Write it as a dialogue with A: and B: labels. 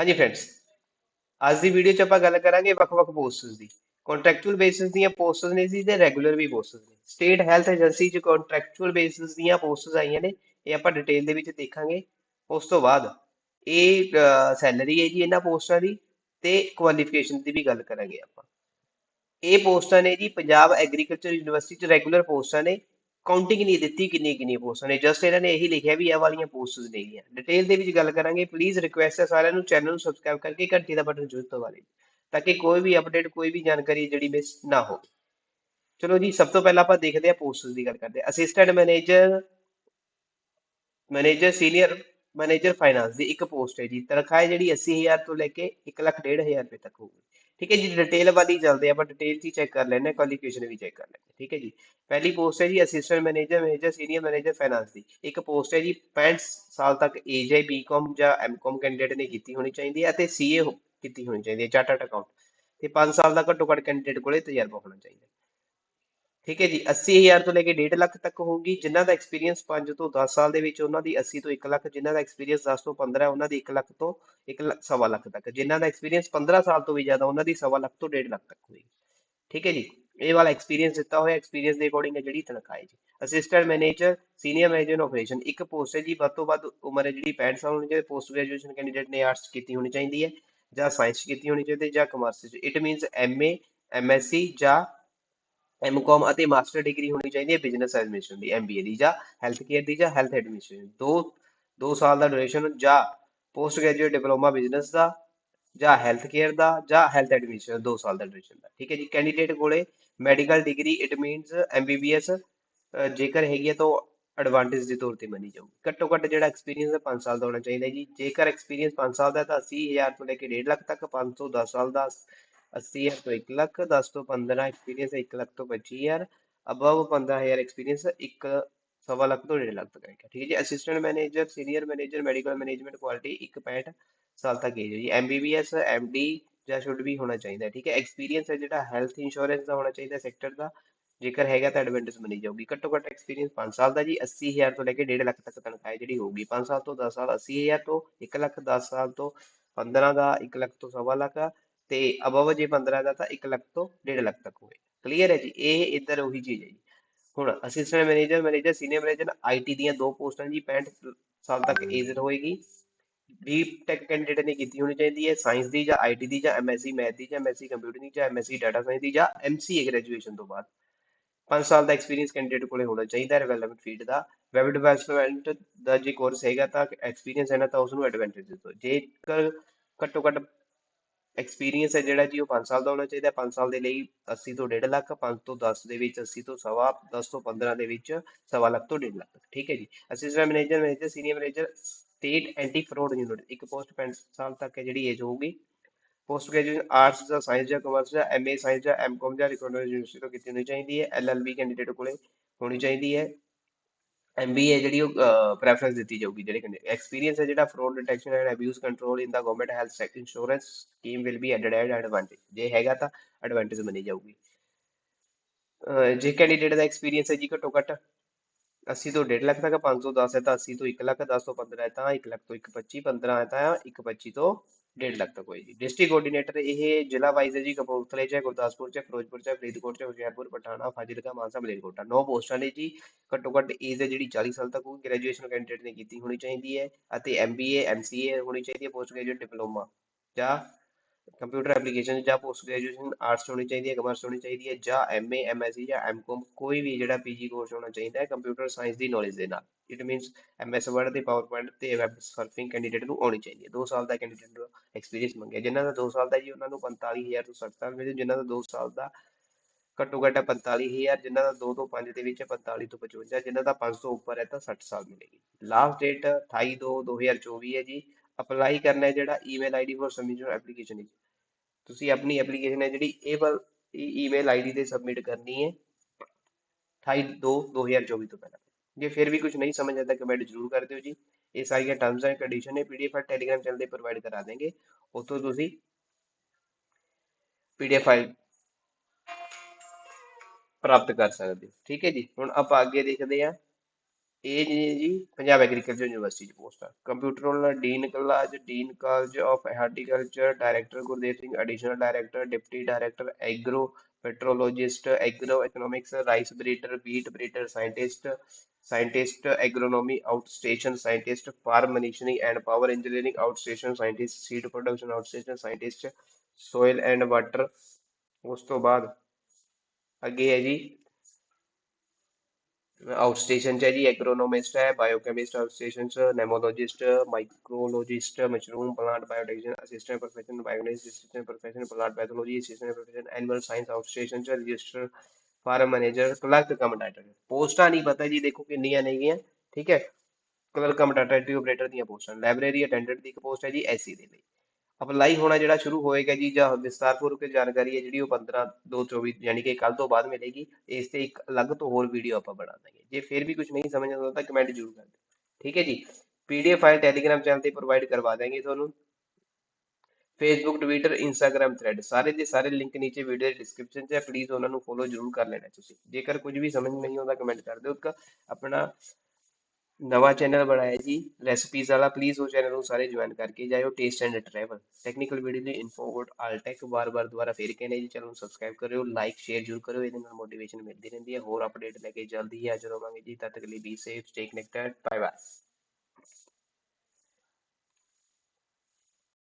A: ਹਾਂਜੀ ਫਰੈਂਡਸ ਅੱਜ ਦੀ ਵੀਡੀਓ 'ਚ ਆਪਾਂ ਗੱਲ ਕਰਾਂਗੇ ਵੱਖ-ਵੱਖ ਪੋਸਟਸ ਦੀ। ਕੰਟਰੈਕਚੁਅਲ ਬੇਸਿਸ ਦੀਆਂ ਪੋਸਟਸ ਨੇ ਜੀ ਤੇ ਰੈਗੂਲਰ ਵੀ ਪੋਸਟਸ ਨੇ। ਸਟੇਟ ਹੈਲਥ ਏਜੰਸੀ 'ਚ ਕੰਟਰੈਕਚੁਅਲ ਬੇਸਿਸ ਦੀਆਂ ਪੋਸਟਸ ਆਈਆਂ ਨੇ, ਇਹ ਆਪਾਂ ਡਿਟੇਲ ਦੇ ਵਿੱਚ ਦੇਖਾਂਗੇ। ਉਸ ਤੋਂ ਬਾਅਦ ਇਹ ਸੈਲਰੀ ਹੈ ਜੀ ਇਹਨਾਂ ਪੋਸਟਾਂ ਦੀ ਤੇ ਕੁਆਲੀਫਿਕੇਸ਼ਨ ਦੀ ਵੀ ਗੱਲ ਕਰਾਂਗੇ ਆਪਾਂ। ਇਹ ਪੋਸਟਾਂ ਨੇ ਜੀ ਪੰਜਾਬ ਐਗਰੀਕਲਚਰ ਯੂਨੀਵਰਸਿਟੀ 'ਚ ਰੈਗੂਲਰ ਪੋਸਟਾਂ ਨੇ। ਕਾਊਂਟਿੰਗ ਨਹੀਂ ਦਿੱਤੀ ਕਿੰਨੀ ਕਿੰਨੀ ਪੋਸਟਾਂ ਨੇ। ਜਸਟ ਇਹਨਾਂ ਨੇ ਇਹੀ ਲਿਖਿਆ ਵੀ ਇਹ ਵਾਲੀਆਂ ਪੋਸਟਸ ਨੇਗੀਆਂ ਡਿਟੇਲ ਦੇ ਵਿੱਚ ਗੱਲ ਕਰਾਂਗੇ। ਪਲੀਜ਼ ਰਿਕੁਐਸਟ ਹੈ ਸਾਰਿਆਂ ਨੂੰ ਚੈਨਲ ਨੂੰ ਸਬਸਕ੍ਰਾਈਬ ਕਰਕੇ ਘੰਟੀ ਦਾ ਬਟਨ ਜ਼ਰੂਰ ਦਬਾ ਲਿਓ, ਤਾਂ ਕਿ ਕੋਈ ਵੀ ਅਪਡੇਟ ਕੋਈ ਵੀ ਜਾਣਕਾਰੀ ਜਿਹੜੀ ਮਿਸ ਨਾ ਹੋਵੇ ਚਲੋ ਜੀ, ਸਭ ਤੋਂ ਪਹਿਲਾਂ ਆਪਾਂ ਦੇਖਦੇ ਹਾਂ ਪੋਸਟਸ ਦੀ ਗੱਲ ਕਰਦੇ ਹਾਂ। Assistant manager manager senior manager finance ਦੀ ਇੱਕ ਪੋਸਟ ਹੈ ਜੀ। ਤਨਖਾਹ ਹੈ ਜਿਹੜੀ 80000 ਤੋਂ ਲੈ ਕੇ 1 ਲੱਖ 1500 ਰੁਪਏ ਤੱਕ ਹੋਊਗੀ। ਠੀਕ ਹੈ ਜੀ ਡਿਟੇਲ ਵਾਲੀ ਚੱਲਦੇ ਆਪਾਂ ਡਿਟੇਲ ਚ ਚੈੱਕ ਕਰ ਲੈਣੇ ਕੁਆਲੀਫਿਕੇਸ਼ਨ ਵੀ ਚੈੱਕ ਕਰ ਲੈਣੇ ਠੀਕ ਹੈ ਜੀ। ਪਹਿਲੀ ਪੋਸਟ ਹੈ ਜੀ assistant manager manager senior manager finance ਦੀ। ਇੱਕ ਪੋਸਟ ਹੈ ਜੀ 65 ਸਾਲ ਤੱਕ ਏਜ ਹੈ ਬੀਕਾਮ ਜਾਂ ਐਮਕਾਮ ਕੈਂਡੀਡੇਟ ਨੇ ਕੀਤੀ ਹੋਣੀ ਚਾਹੀਦੀ ਹੈ ਅਤੇ ਸੀਏ ਕੀਤੀ ਹੋਣੀ ਚਾਹੀਦੀ ਹੈ ਚਾਰਟਰਡ ਅਕਾਊਂਟ ਤੇ 5 ਸਾਲ ਦਾ ਘੱਟੋ ਘੱਟ ਕੈਂਡੀਡੇਟ ਕੋਲੇ ਤਜਰਬਾ ਹੋਣਾ ਚਾਹੀਦਾ ਠੀਕ ਹੈ ਜੀ 80000 ਤੋਂ ਲੈ ਕੇ 1.5 ਲੱਖ ਤੱਕ ਹੋਊਗੀ, ਜਿਨ੍ਹਾਂ ਦਾ ਐਕਸਪੀਰੀਅੰਸ 5 ਤੋਂ 10 ਸਾਲ ਦੇ ਵਿੱਚ, ਉਹਨਾਂ ਦੀ 80 ਤੋਂ 1 ਲੱਖ, ਜਿਨ੍ਹਾਂ ਦਾ ਐਕਸਪੀਰੀਅੰਸ 10 ਤੋਂ 15 ਉਹਨਾਂ ਦੀ 1 ਲੱਖ ਤੋਂ 1 ਲੱਖ, ਸਵਾ ਲੱਖ ਤੱਕ, ਜਿਨ੍ਹਾਂ ਦਾ ਐਕਸਪੀਰੀਅੰਸ 15 ਸਾਲ ਤੋਂ ਵੀ ਜ਼ਿਆਦਾ, ਉਹਨਾਂ ਦੀ ਸਵਾ ਲੱਖ ਤੋਂ 1.5 ਲੱਖ ਤੱਕ ਹੋਏਗੀ। ਠੀਕ ਹੈ ਜੀ, ਇਹ ਵਾਲਾ ਐਕਸਪੀਰੀਅੰਸ ਦਿੱਤਾ ਹੋਇਆ ਐਕਸਪੀਰੀਅੰਸ ਦੇ ਅਕੋਰਡਿੰਗ ਹੈ ਜਿਹੜੀ ਤਨਖਾਹ ਹੈ ਜੀ। Assistant manager senior manager operation ਇੱਕ ਪੋਸਟ ਹੈ ਜੀ, ਵੱਧ ਤੋਂ ਵੱਧ ਉਮਰ ਹੈ ਜਿਹੜੀ 65 ਸਾਲ ਹੋਣੀ ਚਾਹੀਦੀ ਪੋਸਟ ਗ੍ਰੈਜੂਏਸ਼ਨ ਕੈਂਡੀਡੇਟ ਨੇ ਆਰਟਸ ਕੀਤੀ ਹੋਣੀ ਚਾਹੀਦੀ ਹੈ, ਜਾਂ ਸਾਇੰਸ ਕੀਤੀ ਹੋਣੀ ਚਾਹੀਦੀ ਹੈ, ਜਾਂ ਕਮਰਸ ਚ ਇਟ ਮੀਨਸ ਐਮਏ ਐਮਐਸਸੀ ਜਾਂ ਐਮਕਾਮ ਅਤੇ ਮਾਸਟਰ ਡਿਗਰੀ ਹੋਣੀ ਚਾਹੀਦੀ ਹੈ ਬਿਜ਼ਨਸ ਐਡਮਿਨਿਸਟ੍ਰੇਸ਼ਨ ਦੀ ਐਮਬੀਏ ਦੀ ਜਾਂ ਹੈਲਥ ਕੇਅਰ ਦੀ ਜਾਂ ਹੈਲਥ ਐਡਮਿਨਿਸਟ੍ਰੇਸ਼ਨ ਦੋ। ਦੋ ਸਾਲ ਦਾ ਡਿਊਰੇਸ਼ਨ ਜਾਂ ਪੋਸਟ ਗ੍ਰੈਜੂਏਟ ਡਿਪਲੋਮਾ ਬਿਜ਼ਨਸ ਦਾ ਜਾਂ ਹੈਲਥ ਕੇਅਰ ਦਾ ਜਾਂ ਹੈਲਥ ਐਡਮਿਨਿਸਟ੍ਰੇਸ਼ਨ ਦੋ ਸਾਲ ਦਾ ਡਿਊਰੇਸ਼ਨ ਦਾ। ਠੀਕ ਹੈ ਜੀ? ਕੈਂਡੀਡੇਟ ਕੋਲੇ medical degree it means MBBS ਜੇਕਰ ਹੈਗੀ ਹੈ ਤਾਂ ਐਡਵਾਂਟੇਜ ਦੇ ਤੌਰ ਤੇ ਮੰਨੀ ਜਾਊਗੀ। ਘੱਟੋ ਘੱਟ ਜਿਹੜਾ ਐਕਸਪੀਰੀਅੰਸ ਹੈ 5 ਸਾਲ ਦਾ ਹੋਣਾ ਚਾਹੀਦਾ ਜੀ। ਜੇਕਰ ਐਕਸਪੀਰੀਅੰਸ 5 ਸਾਲ ਦਾ ਤਾਂ 80000 ਤੋਂ ਲੈ ਕੇ 1.5 ਲੱਖ ਤੱਕ 5 ਤੋਂ 10 ਸਾਲ ਦਾ 80000 ਤੋਂ 1 ਲੱਖ 10 ਤੋਂ 15 ਐਕਸਪੀਰੀਅੰਸ 1 ਲੱਖ ਤੋਂ 25000 ਅਬਵ 15000 ਐਕਸਪੀਰੀਅੰਸ 1 ਸਵਾ ਲੱਖ ਤੋਂ 1.5 ਲੱਖ ਤੱਕ ਹੈ ਠੀਕ ਹੈ ਜੀ। Assistant manager senior manager medical management quality 165 ਸਾਲ ਤੱਕ ਏਜ ਹੈ ਜੀ। ਐਮਬੀਬੀਐਸ ਐਮਡੀ ਜਾਂ ਸ਼ੁੱਡ ਵੀ ਹੋਣਾ ਚਾਹੀਦਾ, ਠੀਕ ਹੈ। ਐਕਸਪੀਰੀਅੰਸ ਹੈ ਜਿਹੜਾ ਹੈਲਥ ਇੰਸ਼ੋਰੈਂਸ ਦਾ ਹੋਣਾ ਚਾਹੀਦਾ ਸੈਕਟਰ ਦਾ। ਜੇਕਰ ਹੈਗਾ ਤਾਂ ਐਡਵਾਂਟੇਜ ਬਣੀ ਜਾਊਗੀ। ਘੱਟੋ ਘੱਟ ਐਕਸਪੀਰੀਅੰਸ 5 ਸਾਲ ਦਾ ਜੀ 80000 ਤੋਂ ਲੈ ਕੇ 1.5 ਲੱਖ ਤੱਕ ਤਨਖਾਹ ਜਿਹੜੀ ਹੋਊਗੀ। 5 ਸਾਲ ਤੋਂ 10 ਸਾਲ 80000 ਤੋਂ 1 ਲੱਖ 10 ਸਾਲ ਤੋਂ 15 ਦਾ 1 ਲੱਖ ਤੋਂ ਸਵਾ ਲੱਖ। ਤੇ ਅਬਵ ਜੇ 15 ਦਾ ਤਾਂ 1 ਲੱਖ ਤੋਂ 1.5 ਲੱਖ ਤੱਕ ਹੋਵੇ। ਕਲੀਅਰ ਹੈ ਜੀ? ਇਹ ਇੱਧਰ ਉਹੀ ਚੀਜ਼ ਹੈ ਜੀ। ਹੁਣ assistant manager manager senior manager IT ਦੀਆਂ ਦੋ ਪੋਸਟਾਂ ਜੀ 65 ਸਾਲ ਤੱਕ ਏਜ ਹੋਏਗੀ ਬੀਟੈਕ ਕੈਂਡੀਡੇਟ ਨੇ ਕੀਤੀ ਹੋਣੀ ਚਾਹੀਦੀ ਹੈ। ਸਾਇੰਸ ਦੀ ਜਾਂ ਆਈਟੀ ਦੀ ਜਾਂ ਐਮਐਸਸੀ ਮੈਥ ਦੀ ਜਾਂ ਐਮਐਸਸੀ ਕੰਪਿਊਟਰ ਦੀ ਜਾਂ ਐਮਐਸਸੀ ਡਾਟਾ ਸਾਇੰਸ ਦੀ ਜਾਂ ਐਮਸੀਏ ਗ੍ਰੈਜੂਏਸ਼ਨ ਤੋਂ ਬਾਅਦ। 5 ਸਾਲ ਦਾ ਐਕਸਪੀਰੀਅੰਸ ਕੈਂਡੀਡੇਟ ਕੋਲੇ ਹੋਣਾ ਚਾਹੀਦਾ ਹੈ ਰਿਲੇਵੈਂਟ ਫੀਲਡ ਦਾ। ਵੈਬ ਡਿਵੈਲਪਮੈਂਟ ਦਾ ਜੇ ਕੋਰਸ ਹੈਗਾ ਤਾਂ ਐਕਸਪੀਰੀਅੰਸ ਹੈ ਨਾ, ਤਾਂ ਉਸ ਨੂੰ ਐਡਵਾਂਟੇਜ ਦਿਓ। ਜੇਕਰ ਘੱਟੋ ਘੱਟ ਐਕਸਪੀਰੀਅੰਸ ਹੈ ਜਿਹੜਾ ਜੀ ਉਹ 5 ਸਾਲ ਦਾ ਹੋਣਾ ਚਾਹੀਦਾ 5 ਸਾਲ ਦੇ ਲਈ 80 ਤੋਂ 1.5 ਲੱਖ 5 ਤੋਂ 10 ਦੇ ਵਿੱਚ 80 ਤੋਂ ਸਵਾ 10 ਤੋਂ 15 ਦੇ ਵਿੱਚ ਸਵਾ ਲੱਖ ਤੋਂ 1.5 ਲੱਖ, ਠੀਕ ਹੈ ਜੀ। Assistant manager manager senior manager state anti fraud unit ਇੱਕ ਪੋਸਟ 65 ਸਾਲ ਤੱਕ ਹੈ ਜਿਹੜੀ ਏਜ ਹੋਊਗੀ। ਪੋਸਟ ਗ੍ਰੈਜੂਏਸ਼ਨ ਆਰਟਸ ਜਾਂ ਸਾਇੰਸ ਜਾਂ ਕਮਰਸ ਜਾਂ ਐਮਏ ਸਾਇੰਸ ਜਾਂ ਐਮਕਾਮ ਜਾਂ ਰਿਕਗਨਾਈਜ਼ਡ ਯੂਨੀਵਰਸਿਟੀ ਤੋਂ ਕੀਤੀ ਹੋਣੀ ਚਾਹੀਦੀ ਹੈ। ਐਲਐਲਬੀ ਕੈਂਡੀਡੇਟ ਕੋਲੇ ਹੋਣੀ ਚਾਹੀਦੀ ਹੈ। ਐਮਬੀਏ ਜਿਹੜੀ ਉਹ ਪ੍ਰੈਫਰੈਂਸ ਦਿੱਤੀ ਜਾਊਗੀ ਜਿਹੜੇ ਐਕਸਪੀਰੀਅੰਸ ਹੈ ਜਿਹੜਾ fraud detection and abuse control in the government health sector insurance scheme will be added add advantage ਜੇ ਹੈਗਾ ਤਾਂ ਐਡਵਾਂਟੇਜ ਬਣੀ ਜਾਊਗੀ। ਜੇ ਕੈਂਡੀਡੇਟ ਦਾ ਐਕਸਪੀਰੀਅੰਸ ਹੈ ਜੀ ਘੱਟੋ ਘੱਟ 80 ਤੋਂ 1.5 ਲੱਖ ਤੱਕ 510 ਹੈ ਤਾਂ 80 ਤੋਂ 1 ਲੱਖ 10 ਤੋਂ 15 ਹੈ ਤਾਂ 1 ਲੱਖ ਤੋਂ 125 15 ਹੈ ਤਾਂ 125 ਤੋਂ 1.5 ਲੱਖ ਤੱਕ ਹੋਏਗੀ ਡਿਸਟ੍ਰਿਕਟ ਕੋਆਰਡੀਨੇਟਰ ਇਹ ਜ਼ਿਲ੍ਹਾ ਵਾਈਜ਼ ਹੈ ਜੀ, ਕਪੂਰਥਲੇ ਚ ਗੁਰਦਾਸਪੁਰ ਚ ਫਿਰੋਜ਼ਪੁਰ ਚ ਫਰੀਦਕੋਟ ਚ ਹੁਸ਼ਿਆਰਪੁਰ, ਪਠਾਣਾ, ਫਾਜ਼ਿਲਕਾ, ਮਾਨਸਾ, ਮਲੇਰਕੋਟਾ। ਨੌ ਪੋਸਟਾਂ ਨੇ ਜੀ। ਘੱਟੋ ਘੱਟ ਏਜ ਹੈ ਜਿਹੜੀ 40 ਸਾਲ ਤੱਕ ਹੋਊਗੀ ਗ੍ਰੈਜੂਏਸ਼ਨ ਕੈਂਡੀਡੇਟ ਨੇ ਕੀਤੀ ਹੋਣੀ ਚਾਹੀਦੀ ਹੈ ਅਤੇ ਐਮਬੀਏ ਐਮਸੀਏ ਹੋਣੀ ਚਾਹੀਦੀ ਹੈ ਪੋਸਟ ਗ੍ਰੈਜੂਏਟ ਡਿਪਲੋਮਾ ਜਾਂ ਕੰਪਿਊਟਰ ਐਪਲੀਕੇਸ਼ਨ ਜਾਂ ਪੋਸਟ ਗ੍ਰੈਜੂਏਸ਼ਨ ਆਰਟਸ ਹੋਣੀ ਚਾਹੀਦੀ ਹੈ ਕਮਰਸ ਹੋਣੀ ਚਾਹੀਦੀ ਹੈ, ਜਾਂ ਐਮਏ ਐਮਐਸਸੀ ਜਾਂ ਐਮਕਾਮ ਕੋਈ ਵੀ ਜਿਹੜਾ ਪੀਜੀ ਕੋਰਸ ਹੋਣਾ ਚਾਹੀਦਾ ਹੈ ਕੰਪਿਊਟਰ ਸਾਇੰਸ ਦੀ ਨੌਲੇਜ ਦੇ ਨਾਲ। ਇਟ ਮੀਨਸ ਐਮਐਸ ਵਰਡ ਤੇ ਪਾਵਰਪੁਆਇੰਟ ਤੇ ਵੈਬ ਸਰਫਿੰਗ ਕੈਂਡੀਡੇਟ ਨੂੰ ਆਉਣੀ ਚਾਹੀਦੀ ਹੈ। 2 ਸਾਲ ਦਾ ਕੈਂਡੀਡੇਟ ਨੂੰ ਐਕਸਪੀਰੀਅੰਸ ਮੰਗਿਆ। ਜਿਨ੍ਹਾਂ ਦਾ 2 ਸਾਲ ਦਾ ਜੀ, ਉਹਨਾਂ ਨੂੰ 45000 ਤੋਂ 60 ਮਿਲੇ। ਜਿਨ੍ਹਾਂ ਦਾ 2 ਸਾਲ ਦਾ ਘੱਟੋ ਘੱਟ 45000 ਜਿਨ੍ਹਾਂ ਦਾ 2 ਤੋਂ 5 ਦੇ ਵਿੱਚ 45 ਤੋਂ 55 ਜਿਨ੍ਹਾਂ ਦਾ 5 ਤੋਂ ਉੱਪਰ ਹੈ ਤਾਂ 60 ਸਾਲ ਮਿਲੇਗੀ। ਲਾਸਟ ਡੇਟ 28 2 2024 ਹੈ ਜੀ। ਅਪਲਾਈ ਕਰਨਾ ਹੈ ਜਿਹੜਾ email ID for submission application ਹੈ ਤੁਸੀਂ ਆਪਣੀ ਐਪਲੀਕੇਸ਼ਨ ਹੈ ਜਿਹੜੀ, ਇਹ ਵਾਲ ਈਮੇਲ ਆਈਡੀ ਤੇ ਸਬਮਿਟ ਕਰਨੀ ਹੈ 28 2 2024 ਤੋਂ ਪਹਿਲਾਂ। ਜੇ ਫਿਰ ਵੀ ਕੁਝ ਨਹੀਂ ਸਮਝ ਆਉਂਦਾ ਕਮੈਂਟ ਜ਼ਰੂਰ ਕਰ ਦਿਓ ਜੀ। ਇਹ ਸਾਰੀਆਂ ਟਰਮਸ ਐਂਡ ਕੰਡੀਸ਼ਨ ਨੇ ਪੀਡੀਐਫ ਆ ਟੈਲੀਗ੍ਰਾਮ ਚੈਨਲ ਤੇ ਪ੍ਰੋਵਾਈਡ ਕਰਾ ਦੇਂਗੇ ਉੱਥੋਂ ਤੁਸੀਂ ਪੀਡੀਐਫ ਫਾਈਲ ਪ੍ਰਾਪਤ ਕਰ ਸਕਦੇ ਹੋ। ਠੀਕ ਹੈ ਜੀ, ਹੁਣ ਆਪਾਂ ਅੱਗੇ ਦੇਖਦੇ ਹਾਂ। ਇਹ ਜੀ ਜੀ, ਪੰਜਾਬ ਐਗਰੀਕਲਚਰ ਯੂਨੀਵਰਸਿਟੀ ਚ ਪੋਸਟ ਆ। Computer dean college dean college of horticulture director Gurdev Singh additional director deputy director agro petrologist agro economics rice breeder wheat breeder scientist scientist agronomy outstation scientist farm machining and power engineering outstation scientist seed production outstation scientist soil and water ਉਸ ਤੋਂ ਬਾਅਦ ਅੱਗੇ ਹੈ ਜੀ ਆਊਟਸਟੇਸ਼ਨ ਚ ਹੈ ਜੀ ਐਗਰੋਨੋਮਿਸਟ ਹੈ ਬਾਇਓਕੈਮਿਸਟ ਆਊਟਸਟੇਸ਼ਨ ਚ nematologist microbiologist mushroom plant biotechnician assistant profession bionics assistant profession plant pathology assistant profession animal science outstation ਚ register farm manager clerk cum data ਪੋਸਟਾਂ ਨਹੀਂ ਪਤਾ ਜੀ ਦੇਖੋ ਕਿੰਨੀਆਂ ਨੇਗੀਆਂ ਠੀਕ ਹੈ clerk cum data entry operator ਦੀਆਂ ਪੋਸਟਾਂ ਲਾਇਬ੍ਰੇਰੀ ਅਟੈਂਡੈਂਟ ਦੀ ਇੱਕ ਪੋਸਟ ਹੈ ਜੀ ਐਸਸੀ ਦੇ ਲਈ ਅਪਲਾਈ ਹੋਣਾ ਜਿਹੜਾ ਸ਼ੁਰੂ ਹੋਏਗਾ ਜੀ ਜਾਂ ਵਿਸਤਾਰਪੂਰਵਕ ਜਾਣਕਾਰੀ ਹੈ ਜਿਹੜੀ ਉਹ 15 2 24 ਯਾਨੀ ਕਿ ਕੱਲ ਤੋਂ ਬਾਅਦ ਮਿਲੇਗੀ, ਇਸ ਤੇ ਇੱਕ ਅਲੱਗ ਤੋਂ ਹੋਰ ਵੀਡੀਓ ਆਪਾਂ ਬਣਾ ਦਾਂਗੇ। ਜੇ ਫਿਰ ਵੀ ਕੁਝ ਨਹੀਂ ਸਮਝ ਆਉਂਦਾ ਤਾਂ ਕਮੈਂਟ ਜ਼ਰੂਰ ਕਰ ਦਿਓ। ਠੀਕ ਹੈ ਜੀ? ਪੀਡੀਐਫ ਫਾਈਲ ਟੈਲੀਗ੍ਰਾਮ ਚੈਨਲ ਤੇ ਪ੍ਰੋਵਾਈਡ ਕਰਵਾ ਦਾਂਗੇ ਤੁਹਾਨੂੰ। ਫੇਸਬੁੱਕ ਟਵਿੱਟਰ ਇੰਸਟਾਗ੍ਰam ਥ੍ਰੈਡ ਸਾਰੇ ਦੇ ਸਾਰੇ ਲਿੰਕ ਨੀਚੇ ਵੀਡੀਓ ਦੇ ਡਿਸਕ੍ਰਿਪਸ਼ਨ 'ਚ ਹੈ। ਪਲੀਜ਼ ਉਹਨਾਂ ਨੂੰ ਫੋਲੋ ਜ਼ਰੂਰ ਕਰ ਲੈਣਾ ਤੁਸੀਂ। ਜੇਕਰ ਕੁਝ ਵੀ ਸਮਝ ਨਹੀਂ ਆਉਂਦਾ ਕਮੈਂਟ ਕਰ ਦਿਓ। ਇੱਕ ਆਪਣਾ ਨਵਾਂ ਚੈਨਲ ਬਣਾਇਆ ਜੀ ਰੈਸਪੀਜ਼ ਵਾਲਾ ਪਲੀਜ਼ ਉਹ ਚੈਨਲ ਨੂੰ ਸਾਰੇ ਜੁਆਇਨ ਕਰਕੇ ਜਾਇਓ taste and travel technical video ਲਈ ਇਨਫੋ ਆਲਟੈਕ ਵਾਰ ਵਾਰ ਦੁਬਾਰਾ ਫੇਰ ਕਹਿੰਦੇ ਜੀ, ਚੈਨਲ ਨੂੰ ਸਬਸਕ੍ਰਾਈਬ ਕਰਿਓ ਲਾਈਕ ਸ਼ੇਅਰ ਜ਼ਰੂਰ ਕਰਿਓ, ਇਹਦੇ ਨਾਲ ਮੋਟੀਵੇਸ਼ਨ ਮਿਲਦੀ ਰਹਿੰਦੀ ਹੈ, ਹੋਰ ਅਪਡੇਟ ਲੈ ਕੇ ਜਲਦੀ ਹੀ ਹਾਜ਼ਰ ਹੋਵਾਂਗੇ ਜੀ। ਤਦ ਤੱਕ ਲਈ be safe stay connected bye bye